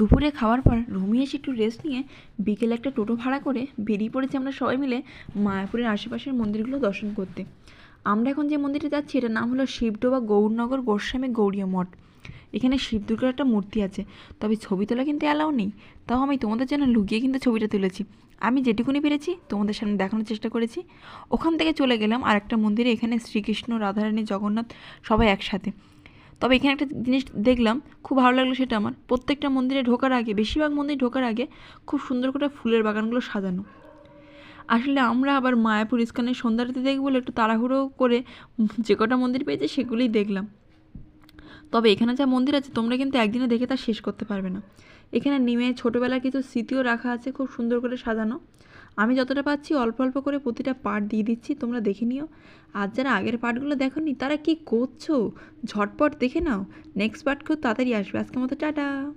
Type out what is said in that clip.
দুপুরে খাওয়ার পর রুমে এসে একটু রেস্ট নিয়ে বিকেলে একটা টোটো ভাড়া করে বেরিয়ে পড়েছি আমরা সবাই মিলে মায়াপুরের আশেপাশের মন্দিরগুলো দর্শন করতে। আমরা এখন যে মন্দিরটা যাচ্ছি এটার নাম হলো শিবডোবা গৌরনগর গোস্বামী গৌরীয় মঠ। এখানে শিব দুর্গার একটা মূর্তি আছে, তবে ছবি তোলা কিন্তু অ্যালাউ নেই। তাও আমি তোমাদের জন্য লুকিয়ে কিন্তু ছবিটা তুলেছি। আমি যেটুকুনি পেরেছি তোমাদের সামনে দেখানোর চেষ্টা করেছি। ওখান থেকে চলে গেলাম আর একটা মন্দিরে, এখানে শ্রীকৃষ্ণ, রাধারানী, জগন্নাথ সবাই একসাথে। তবে এখানে একটা জিনিস দেখলাম, খুব ভালো লাগল সেটা আমার। প্রত্যেকটা মন্দিরে ঢোকার আগে, বেশিরভাগ মন্দিরে ঢোকার আগে খুব সুন্দর করে ফুলের বাগানগুলো সাজানো। আসলে আমরা আবার মায়াপুর ইস্কানের সন্ধ্যারতি দেখব বলে একটু তাড়াহুড়ো করে যে কটা মন্দির পেয়েছে সেগুলোই দেখলাম। তবে এখানে যা মন্দির আছে, তোমরা কিন্তু একদিনে দেখে তা শেষ করতে পারবে না। এখানে নিমে ছোটোবেলার কিছু স্মৃতিও রাখা আছে, খুব সুন্দর করে সাজানো। আমি যতটা পাচ্ছি অল্প অল্প করে প্রতিটা পার্ট দিয়ে দিচ্ছি, তোমরা দেখে নিও। আর যারা আগের পার্টগুলো দেখোনি, তারা কি করছ? ঝটপট দেখে নাও। নেক্সট পার্ট খুব তাড়াতাড়ি আসবে। আজকের মতো টাটা।